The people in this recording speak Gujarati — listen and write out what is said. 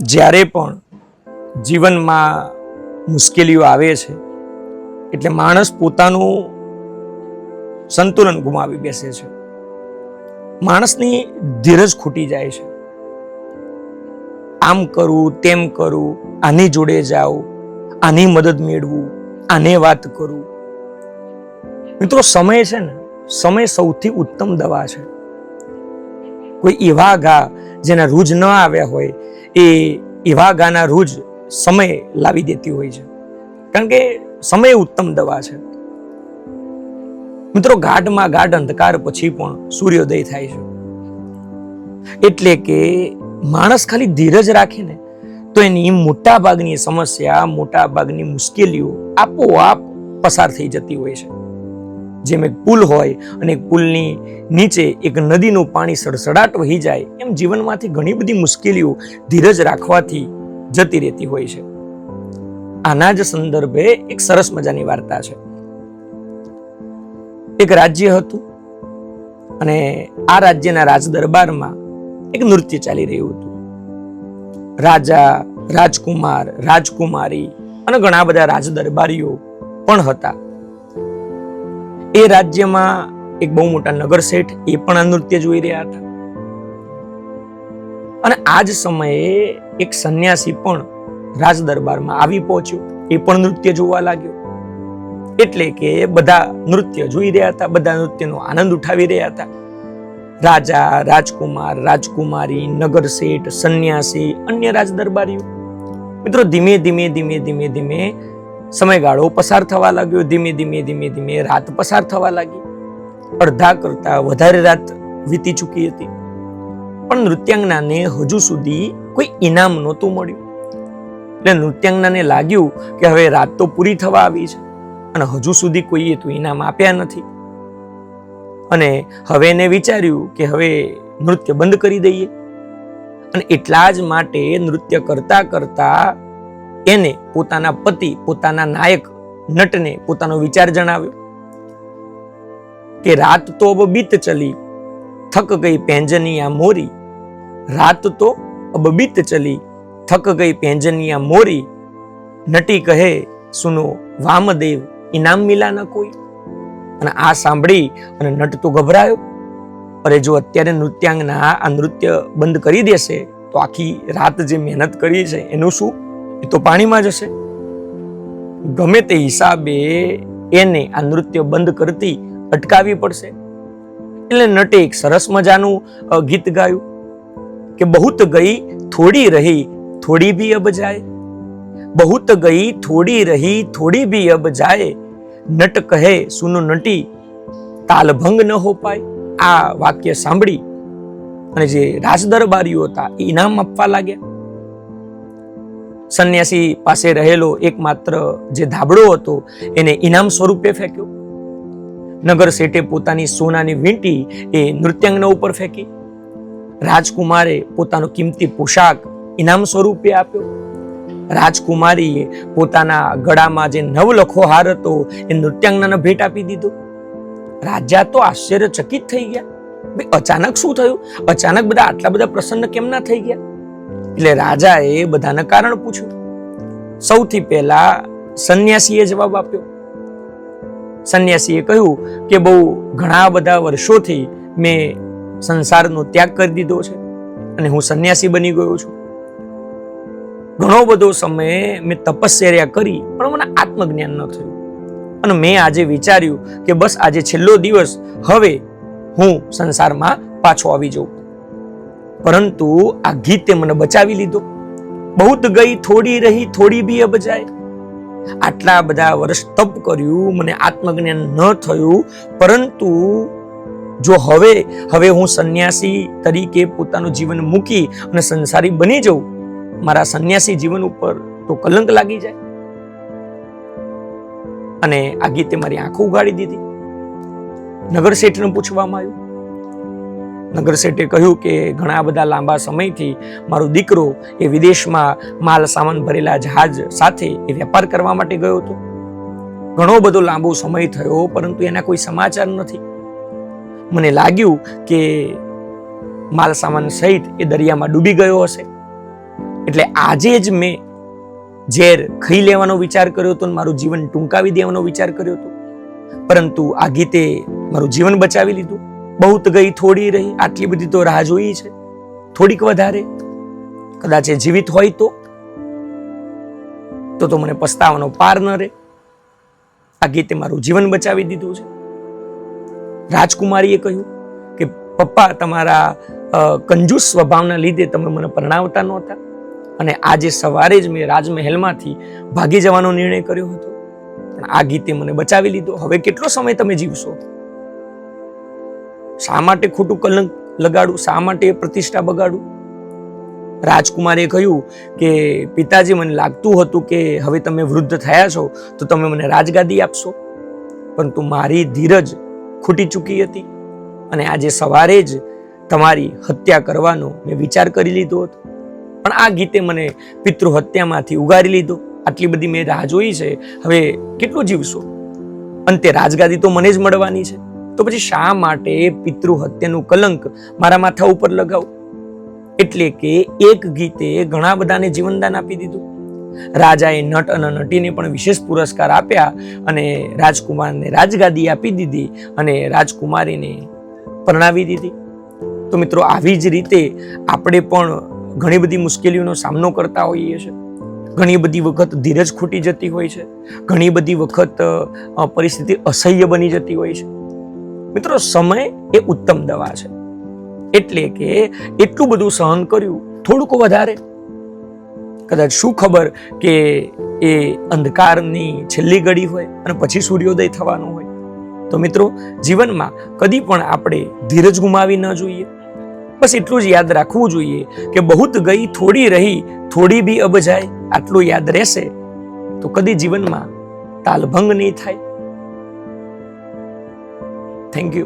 જ્યારે પણ જીવનમાં મુશ્કેલીઓ આવે છે, એટલે માણસ પોતાનું સંતુલન ગુમાવી બેસે છે. માણસની ધીરજ ખૂટી જાય છે. આમ કરું, તેમ કરું, આની જોડે જાઉં, આની મદદ મેળવું, આને વાત કરું. મિત્રો, સમય છે ને, સમય સૌથી ઉત્તમ દવા છે. કોઈ એવા ઘા જેના રૂજ ન આવ્યા હોય, એ એવા ગાના રૂજ સમય લાવી દેતી હોય છે. કારણ કે સમય ઉત્તમ દવા છે. મિત્રો, ગાઢમાં ગાઢ અંધકાર પછી પણ સૂર્યોદય થાય છે. એટલે કે માણસ ખાલી ધીરજ રાખે ને તો એની મોટા ભાગની સમસ્યા મોટા ભાગની મુશ્કેલીઓ આપોઆપ પસાર થઈ જતી હોય છે. જેમ એક પુલ હોય અને પુલની નીચે એક નદીનું પાણી સડસડાટ વહી જાય, એમ જીવનમાંથી ઘણી બધી મુશ્કેલીઓ ધીરજ રાખવાથી જતી રહેતી હોય છે. આના જ સંદર્ભે એક સરસ મજાની વાર્તા છે. એક રાજ્ય હતું અને આ રાજ્યના રાજ દરબારમાં એક નૃત્ય ચાલી રહ્યું હતું. રાજા, રાજકુમાર, રાજકુમારી અને ઘણા બધા રાજ દરબારીઓ પણ હતા. એ રાજ્યમાં એક બહુ મોટા નગર શેઠ એ પણ આ નૃત્ય જોઈ રહ્યા હતા. અને આ જ સમયે એક સંન્યાસી પણ રાજ દરબારમાં આવી પહોંચ્યો. એ પણ નૃત્ય જોવા લાગ્યો. એટલે કે બધા નૃત્ય જોઈ રહ્યા હતા, બધા નૃત્યનો આનંદ ઉઠાવી રહ્યા હતા. રાજા, રાજકુમાર, રાજકુમારી, નગર શેઠ, સંન્યાસી, અન્ય રાજદરબારીઓ. મિત્રો ધીમે ધીમે ધીમે ધીમે ધીમે સમયગાળો પસાર થવા લાગ્યો, ધીમે ધીમે ધીમે ધીમે રાત પસાર થવા લાગી. અડધા કરતા વધારે રાત વીતી ચૂકી હતી. પણ નૃત્યાંગનાને હજુ સુધી કોઈ ઇનામ નહોતું મળ્યું. એટલે નૃત્યાંગનાને લાગ્યું કે હવે રાત તો પૂરી થવા આવી છે અને હજુ સુધી કોઈએ તો ઇનામ આપ્યા નથી. અને હવે એને વિચાર્યું કે હવે નૃત્ય બંધ કરી દઈએ. અને એટલા જ માટે નૃત્ય કરતા કરતા એને પોતાના પતિ, પોતાના નાયક નટને પોતાનો વિચાર જણાવ્યો કે રાત તો અબ બીત ચલી, થક ગઈ પેંજનિયા મોરી. રાત તો અબ બીત ચલી, થક ગઈ પેંજનિયા મોરી. નટી કહે, સુનો વામદેવ, ઇનામ મિલા ન કોઈ. અને આ સાંભળી અને નટ તો ગભરાયો. અરે જો અત્યારે નૃત્યાંગના આ નૃત્ય બંધ કરી દેશે, તો આખી રાત જે મહેનત કરી છે, એનું શું? એ તો પાણીમાં જશે ગમે તે હિસાબે એને આ નૃત્ય બંધ કરતી અટકાવવી પડશે. એટલે નટે એક સરસ મજાનું ગીત ગાયું કે બહુત ગઈ થોડી રહી, થોડી બી અબ જાય. બહુત ગઈ થોડી રહી, થોડી બી અબ જાય. નટ કહે, સુનો નટી, તાલભંગ ન હો પાય. આ વાક્ય સાંભળી અને જે રાજદરબારીઓ હતા એ ઇનામ આપવા લાગ્યા. સંન્યાસી પાસે રહેલો એકમાત્ર જે ધાબળો હતો, એને ઇનામ સ્વરૂપે ફેંક્યો. નગર શેઠે પોતાની સોનાની વીંટી એ નૃત્યાંગના ઉપર ફેંકી. રાજકુમારે પોતાનો કિંમતી પોશાક ઇનામ સ્વરૂપે આપ્યો. રાજકુમારીએ પોતાના ગળામાં જે નવલખો હાર હતો, એ નૃત્યાંગનાને ભેટ આપી દીધો. રાજા તો આશ્ચર્યચકિત થઈ ગયા. અચાનક શું થયું? અચાનક બધા આટલા બધા પ્રસન્ન કેમ ના થઈ ગયા? એટલે રાજાએ બધાને કારણ પૂછ્યું. સૌથી પહેલા સંન્યાસીએ જવાબ આપ્યો. સંન્યાસીએ કહ્યું કે બહુ ઘણા બધા વર્ષોથી મેં સંસારનો ત્યાગ કરી દીધો છે અને હું સંન્યાસી બની ગયો છું. ઘણો બધો સમય મેં તપશ્ચર્યા કરી, પણ મને આત્મજ્ઞાન ન થયું. અને મેં આજે વિચાર્યું કે બસ આજે છેલ્લો દિવસ, હવે હું સંસારમાં પાછો આવી જાઉં. પરંતુ આ ગીતે મને બચાવી લીધો. બહુત ગઈ થોડી રહી, થોડી બી અબજાય આટલા બધા વર્ષ તપ કર્યું, મને આત્મજ્ઞાન ન થયું. પરંતુ જો હવે હવે હું સંન્યાસી તરીકે પોતાનું જીવન મૂકી અને સંસારી બની જાઉં, મારા સંન્યાસી જીવન ઉપર તો કલંક લાગી જાય. અને આ ગીતે મારી આંખો ઉગાડી દીધી. નગર શેઠને પૂછવામાં આવ્યું નગર શેઠે કહ્યું કે ઘણા બધા લાંબા સમયથી મારો દીકરો એ વિદેશમાં માલ સામાન ભરેલા જહાજ સાથે એ વેપાર કરવા માટે ગયો હતો. ઘણો બધો લાંબો સમય થયો, પરંતુ એના કોઈ સમાચાર નથી. મને લાગ્યું કે માલ સામાન સહિત એ દરિયામાં ડૂબી ગયો હશે. એટલે આજે જ મેં ઝેર ખાઈ લેવાનો વિચાર કર્યો હતો મારું જીવન ટૂંકાવી દેવાનો વિચાર કર્યો હતો. પરંતુ આ ગીતે મારું જીવન બચાવી લીધું. બહુ ગઈ થોડી રહી, આટલી બધી તો રાહ જોઈ છે. થોડીક વધારે, કદાચ એ જીવિત હોય તો. તો તો મને પસ્તાવાનો પાર ન રહે. આ ગીતે મારું જીવન બચાવી દીધું છે. રાજકુમારીએ કહ્યું કે, પપ્પા, તમારા કંજૂસ સ્વભાવના લીધે તમે મને પરણાવતા નહોતા. અને આજે સવારે જ મેં રાજમહેલમાંથી ભાગી જવાનો નિર્ણય કર્યો હતો. પણ આ ગીતે મને બચાવી લીધો. હવે કેટલો સમય તમે જીવશો? શા માટે ખોટું કલંક લગાડું? શા માટે પ્રતિષ્ઠા બગાડું? રાજકુમારે કહ્યું કે, પિતાજી, મને લાગતું હતું કે હવે તમે વૃદ્ધ થયા છો, તો તમે મને રાજગાદી આપશો. પરંતુ મારી ધીરજ ખૂટી ચૂકી હતી અને આજે સવારે જ તમારી હત્યા કરવાનો મેં વિચાર કરી લીધો હતો. પણ આ ગીતે મને પિતૃ હત્યામાંથી ઉગારી લીધો. આટલી બધી મેં રાહ જોઈ છે. હવે કેટલું જીવશો? અંતે રાજગાદી તો મને જ મળવાની છે. તો પછી શા માટે પિતૃ હત્યાનું કલંક મારા માથા ઉપર લગાવું? એટલે કે એક ગીતે ઘણા બધાને જીવનદાન આપી દીધું. રાજાએ નટ અને નટીને પણ વિશેષ પુરસ્કાર આપ્યા અને રાજકુમારને રાજગાદી આપી દીધી અને રાજકુમારીને પરણાવી દીધી. તો મિત્રો, આવી જ રીતે આપણે પણ ઘણી બધી મુશ્કેલીઓનો સામનો કરતા હોઈએ છીએ. ઘણી બધી વખત ધીરજ ખૂટી જતી હોય છે. ઘણી બધી વખત પરિસ્થિતિ અસહ્ય બની જતી હોય છે. મિત્રો, સમય એ ઉત્તમ દવા છે. એટલે કે એટલું બધું સહન કર્યું, થોડુંક વધારે. કદાચ શું ખબર કે એ અંધકારની છેલ્લી ઘડી હોય અને પછી સૂર્યોદય થવાનો હોય. તો મિત્રો, જીવનમાં કદી પણ આપણે ધીરજ ગુમાવી ન જોઈએ. બસ એટલું જ યાદ રાખવું જોઈએ કે બહુત ગઈ થોડી રહી, થોડી બી અબ જાય આટલું યાદ રહેશે. તો કદી જીવનમાં તાલભંગ નહીં થાય. Thank you